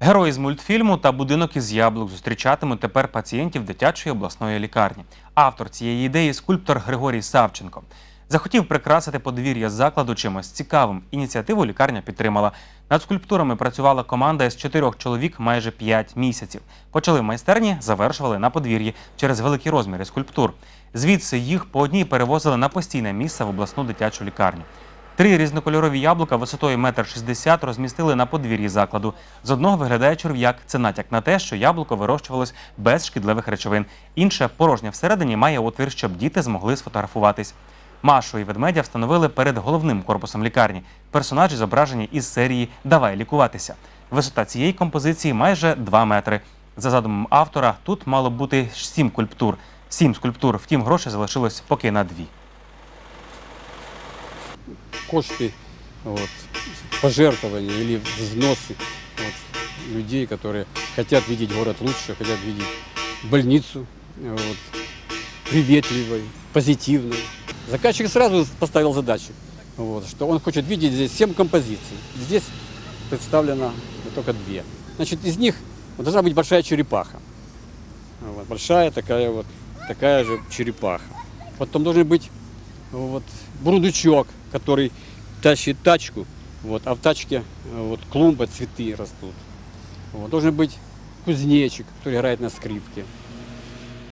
Герої з мультфільму та будинок із яблук зустрічатимуть тепер пацієнтів дитячої обласної лікарні. Автор цієї ідеї скульптор Григорій Савченко. Захотів прикрасити подвір'я закладу чимось цікавим. Ініціативу лікарня підтримала. Над скульптурами працювала команда із чотирьох чоловік майже п'ять місяців. Почали в майстерні, завершували на подвір'ї через великі розміри скульптур. Звідси їх по одній перевозили на постійне місце в обласну дитячу лікарню. Три різнокольорові яблука висотою 1,60 м розмістили на подвір'ї закладу. З одного виглядає черв'як. Це натяк на те, що яблуко вирощувалось без шкідливих речовин. Інше порожнє всередині має отвір, щоб діти змогли сфотографуватись. Машу і ведмедя встановили перед головним корпусом лікарні. Персонажі зображені із серії Давай лікуватися. Висота цієї композиції майже 2 метри. За задумом автора, тут мало бути сім скульптур. Сім скульптур, втім, грошей залишилось поки на дві. Кошты, вот, пожертвования или взносы вот, людей, которые хотят видеть город лучше, хотят видеть больницу вот, приветливой, позитивной. Заказчик сразу поставил задачу, вот, что он хочет видеть здесь 7 композиций. Здесь представлено только две. Значит, из них должна быть большая черепаха. Вот, большая такая вот, такая же черепаха. Потом должен быть вот, бурундучок, который тащит тачку, вот, а в тачке э, вот, клумба, цветы растут. Вот, должен быть кузнечик, который играет на скрипке.